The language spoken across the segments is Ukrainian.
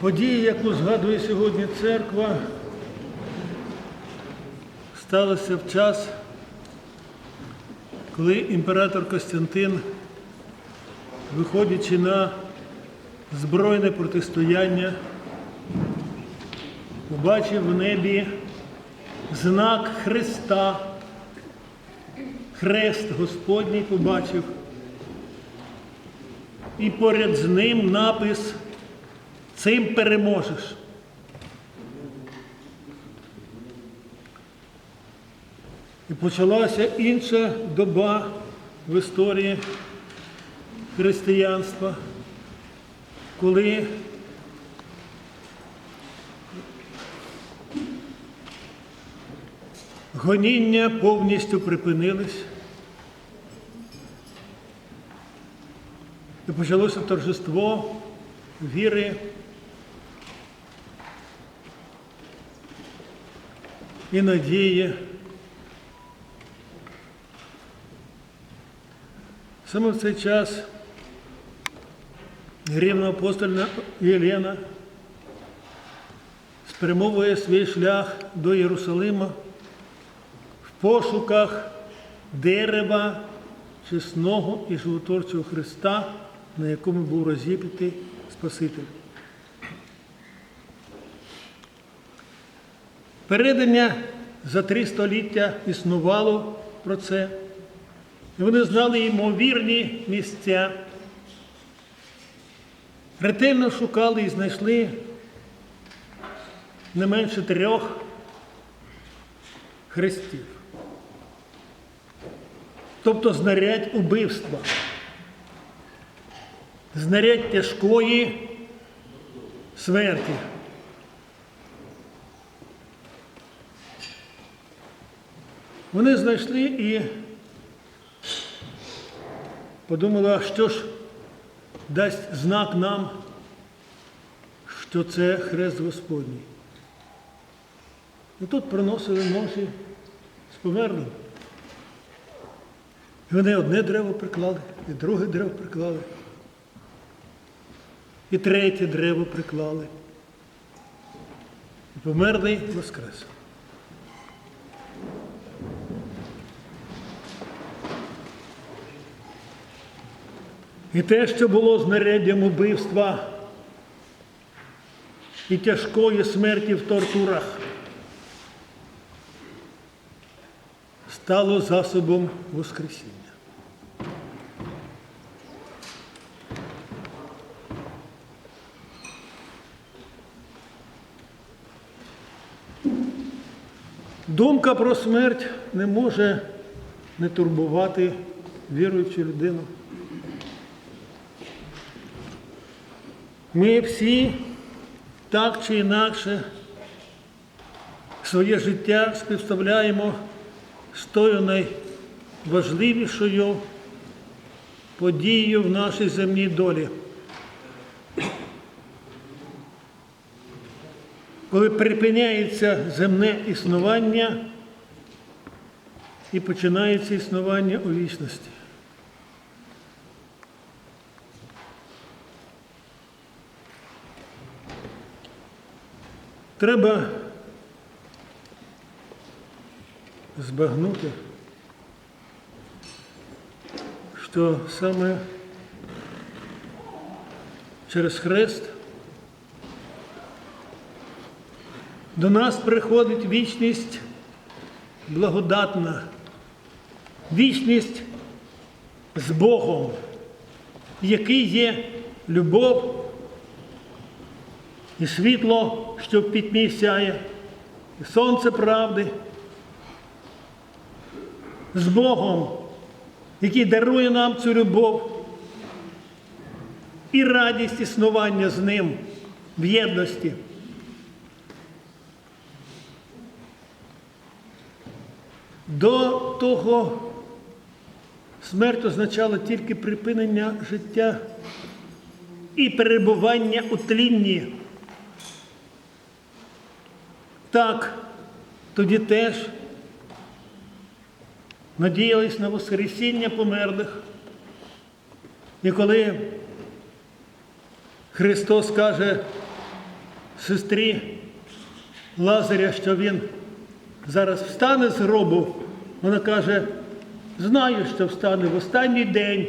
Подія, яку згадує сьогодні церква, сталася в час, коли імператор Костянтин, виходячи на збройне протистояння, побачив в небі знак Христа. Хрест Господній побачив. І поряд з ним напис Цим переможеш. І почалася інша доба в історії християнства, коли гоніння повністю припинились. І почалося торжество віри. І надії. Саме в цей час грівна апостольна Єлена спрямовує свій шлях до Єрусалима в пошуках дерева чесного і животворчого Христа, на якому був розіп'ятий Спаситель. Передання за три століття існувало про це. Вони знали ймовірні місця. Ретельно шукали і знайшли не менше трьох хрестів. Тобто знарядь убивства, знарядь тяжкої смерті. Вони знайшли і подумали, що ж дасть знак нам, що це хрест Господній. І тут приносили ноші з померлим. І вони одне дерево приклали, і друге дерево приклали, і третє дерево приклали. І померлий воскрес. І те, що було знаряддям убивства і тяжкої смерті в тортурах, стало засобом Воскресіння. Думка про смерть не може не турбувати віруючу людину. Ми всі так чи інакше своє життя співставляємо з тою найважливішою подією в нашій земній долі. Коли припиняється земне існування і починається існування у вічності. Треба збагнути, що саме через хрест до нас приходить вічність благодатна, вічність з Богом, який є любов і світло, що в пітьмі сяє, і сонце правди. З Богом, який дарує нам цю любов і радість існування з ним в єдності. До того смерть означала тільки припинення життя і перебування у тлінні. Так, тоді теж надіялись на Воскресіння померлих. І коли Христос каже, сестрі Лазаря, що він зараз встане з гробу, вона каже, знаю, що встане в останній день,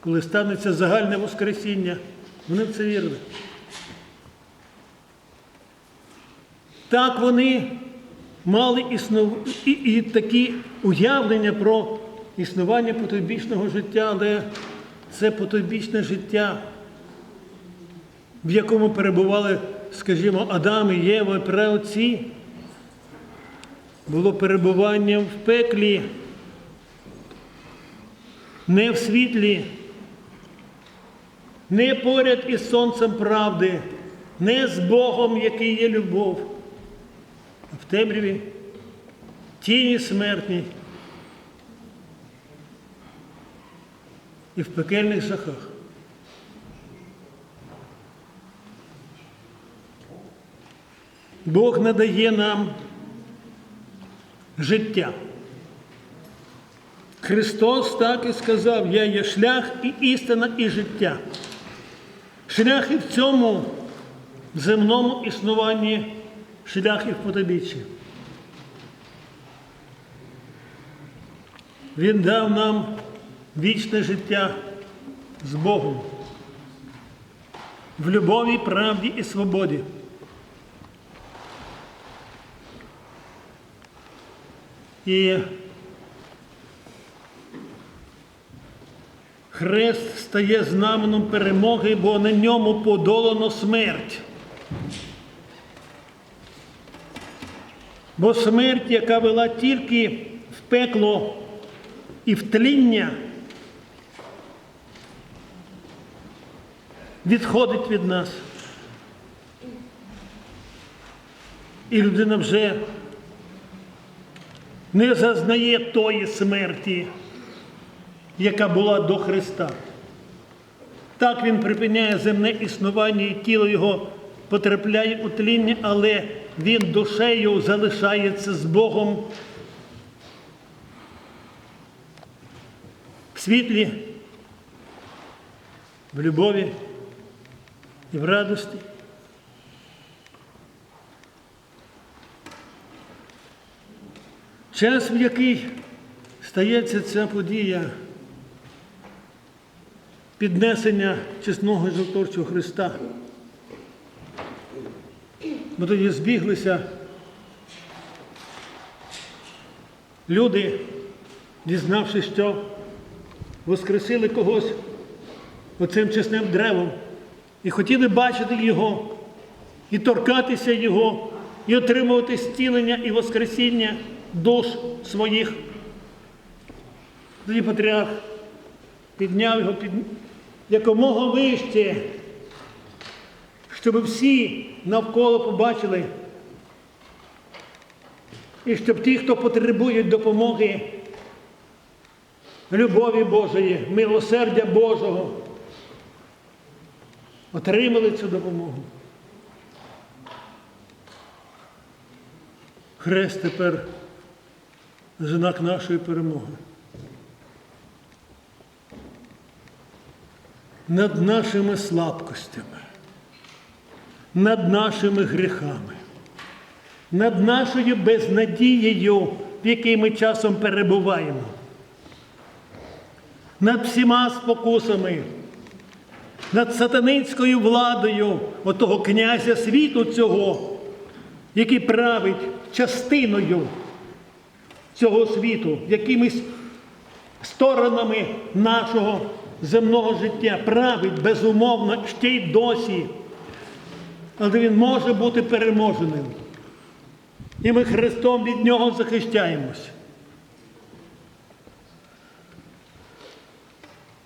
коли станеться загальне Воскресіння. Вони в це вірили. Так вони мали існув... і, і такі уявлення про існування потойбічного життя, але це потойбічне життя, в якому перебували, скажімо, Адам і Єва, праотці, було перебуванням в пеклі, не в світлі, не поряд із сонцем правди, не з Богом, який є любов, в темряві, тіні смертній і в пекельних жахах. Бог надає нам життя. Христос так і сказав, я є шлях і істина, і життя. Шлях і в цьому земному існуванні, шлях і в потобіччі. Він дав нам вічне життя з Богом в любові, правді і свободі. І хрест стає знаменом перемоги, бо на ньому подолано смерть. Бо смерть, яка вела тільки в пекло і в тління, відходить від нас. І людина вже не зазнає тої смерті, яка була до Христа. Так він припиняє земне існування і тіло його потрапляє у тління, але він душею залишається з Богом в світлі, в любові і в радості. Час, в який стається ця подія піднесення чесного і Христа. Бо тоді збіглися люди, дізнавшись, що воскресили когось оцим чесним древом і хотіли бачити його, і торкатися його, і отримувати зцілення і воскресіння душ своїх. Тоді патріарх підняв його під якомога вище, щоб всі навколо побачили. І щоб ті, хто потребує допомоги, любові Божої, милосердя Божого, отримали цю допомогу. Хрест тепер знак нашої перемоги. Над нашими слабкостями, над нашими гріхами, над нашою безнадією, в якій ми часом перебуваємо, над всіма спокусами, над сатанинською владою отого князя світу цього, який править частиною цього світу, якимись сторонами нашого земного життя, править безумовно ще й досі. Але він може бути переможеним. І ми Христом від нього захищаємось.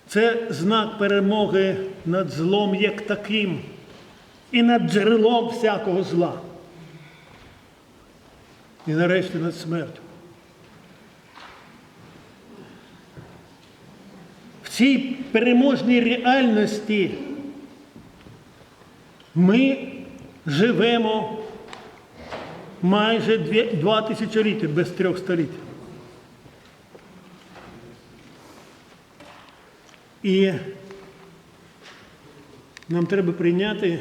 Це знак перемоги над злом як таким і над джерелом всякого зла. І нарешті над смертю. В цій переможній реальності ми живемо майже два тисячоліття без трьох століть. І нам треба прийняти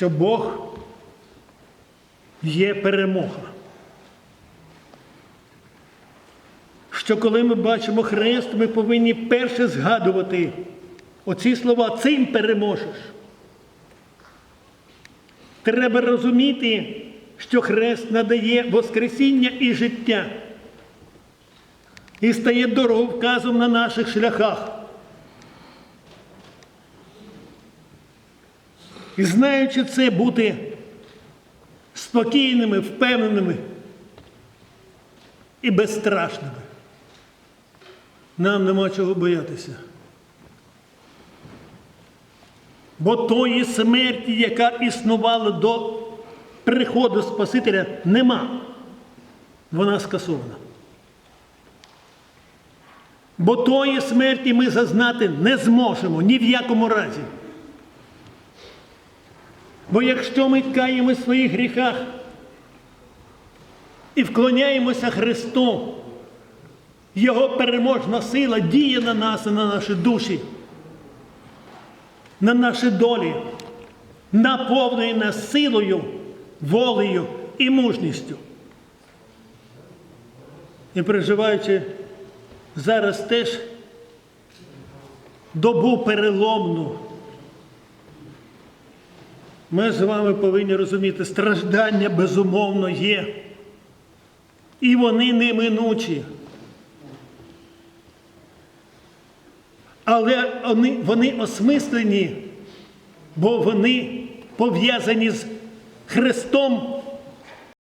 що Бог є перемога. Що коли ми бачимо хрест, ми повинні перше згадувати оці слова цим переможеш. Треба розуміти, що хрест надає Воскресіння і життя і стає дороговказом на наших шляхах. І знаючи це, бути спокійними, впевненими і безстрашними. Нам нема чого боятися. Бо тої смерті, яка існувала до приходу Спасителя, нема. Вона скасована. Бо тої смерті ми зазнати не зможемо ні в якому разі. Бо якщо ми каємо в своїх гріхах і вклоняємося Христу, Його переможна сила діє на нас і на наші душі, на наші долі, наповнює нас силою, волею і мужністю. І переживаючи зараз теж добу переломну. Ми з вами повинні розуміти, страждання безумовно є. І вони неминучі. Але вони, вони осмислені, бо вони пов'язані з Христом